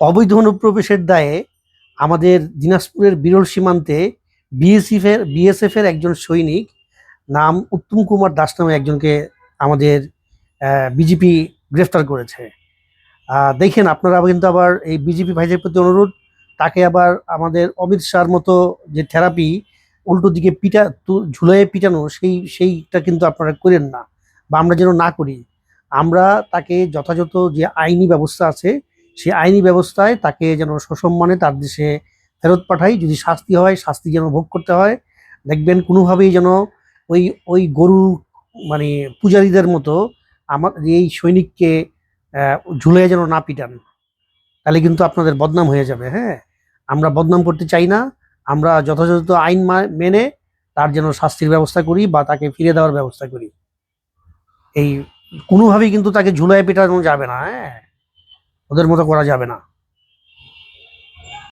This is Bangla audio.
অবৈধ অনুপ্রবেশের দায়ে আমাদের দিনাজপুরের বিরল সীমান্তে বিএসএফ এর বিএসএফ এর একজন সৈনিক নাম উত্তম কুমার দাস নামে একজনকে আমাদের বিজেপি গ্রেফতার করেছে। দেখেন, আপনারা কিন্তু আবার এই বিজেপি ভাইদের প্রতি অনুরোধ, তাকে আবার আমাদের অমিত শাহর মতো যে থেরাপি উল্টো দিকে পিটা ঝুলাইয়ে পিটানো, সেই, সেইটা কিন্তু আপনারা করেন না বা আমরা যেন না করি। আমরা তাকে যথাযথ যে আইনি ব্যবস্থা আছে সেই আইনি ব্যবস্থায় তাকে যেন সসম্মানে তার দেশে ফেরত পাঠাই। যদি শাস্তি হয়, শাস্তি যেন ভোগ করতে হয়। দেখবেন কোনোভাবেই যেন ওই ওই গরু মানে পূজারীদের মতো আমার, এই সৈনিককে ঝুলিয়ে যেন না পিটান। তাহলে কিন্তু আপনাদের বদনাম হয়ে যাবে হ্যাঁ? আমরা বদনাম করতে চাই না। আমরা যথাযথ আইন মেনে তার যেন শাস্তির ব্যবস্থা করি বা তাকে ফিরে দেওয়ার ব্যবস্থা করি। এই, কোনোভাবেই কিন্তু তাকে ঝুলায় পেটানো যাবে না হ্যাঁ? ওদের মতো করা যাবে না।